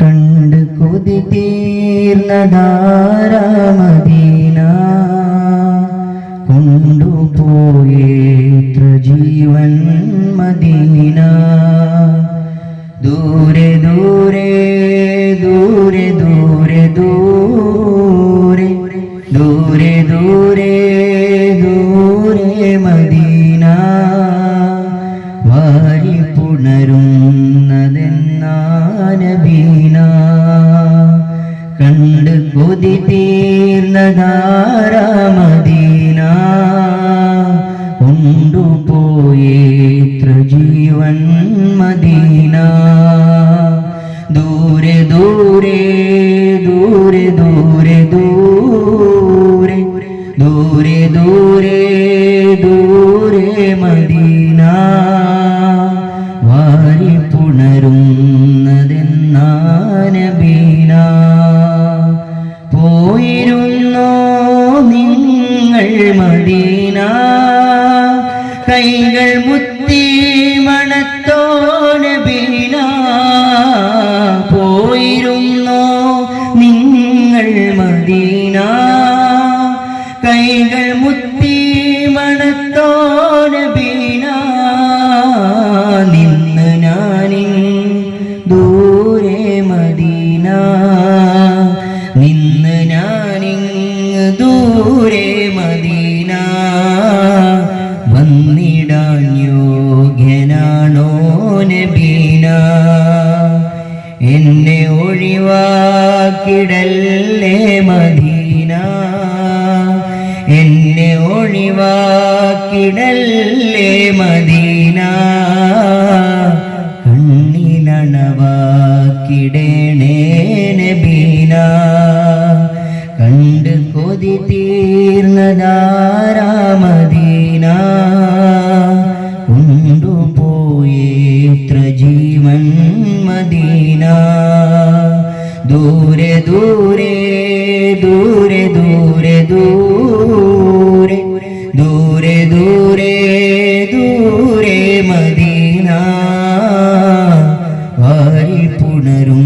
കണ്ട് കൊതി തീർന്നതാരാമദീന കൊണ്ടുപോയേത്ര ജീവൻ മദീന. ദൂരെ ദൂരെ ദൂരെ ദൂരെ ദൂരെ ദൂരെ ദൂരെ പുണരുന്നതെന്നാനബീന കണ്ട് കൊതി തീർന്നതാരാമദീന കൊണ്ടുപോയേത്ര ജീവൻ മദീന. ദൂരെ ദൂരെ ദൂരെ ദൂരെ ദൂരെ ദൂരെ ദൂരെ ദൂരെ മദീന. മദീന. കൈകൾ മുത്തി മണത്തോനബീന പോയിരുന്നു നിങ്ങൾ മദീന. കൈകൾ മുത്തി മണത്തോനബീന നിന്ന് ഞാനിൻ ദൂരെ മദീന. നിന്ന് ഞാനിങ് ദൂരെ നബീന എന്നെ ഒഴിവാക്കിടല്ലേ മദീന. എന്നെ ഒഴിവാക്കിടല്ലേ മദീന. കണ്ണിലണവാക്കിടേണേ നബീന. കണ്ട് കൊതി തീർന്നതാരാമദീന ദൂരെ ദൂരെ ദൂരെ ദൂരെ ദൂരെ. ദൂരെ ദൂരെ ദൂരെ മദീന. വാരി പുണരുന്നതെന്നാനബീന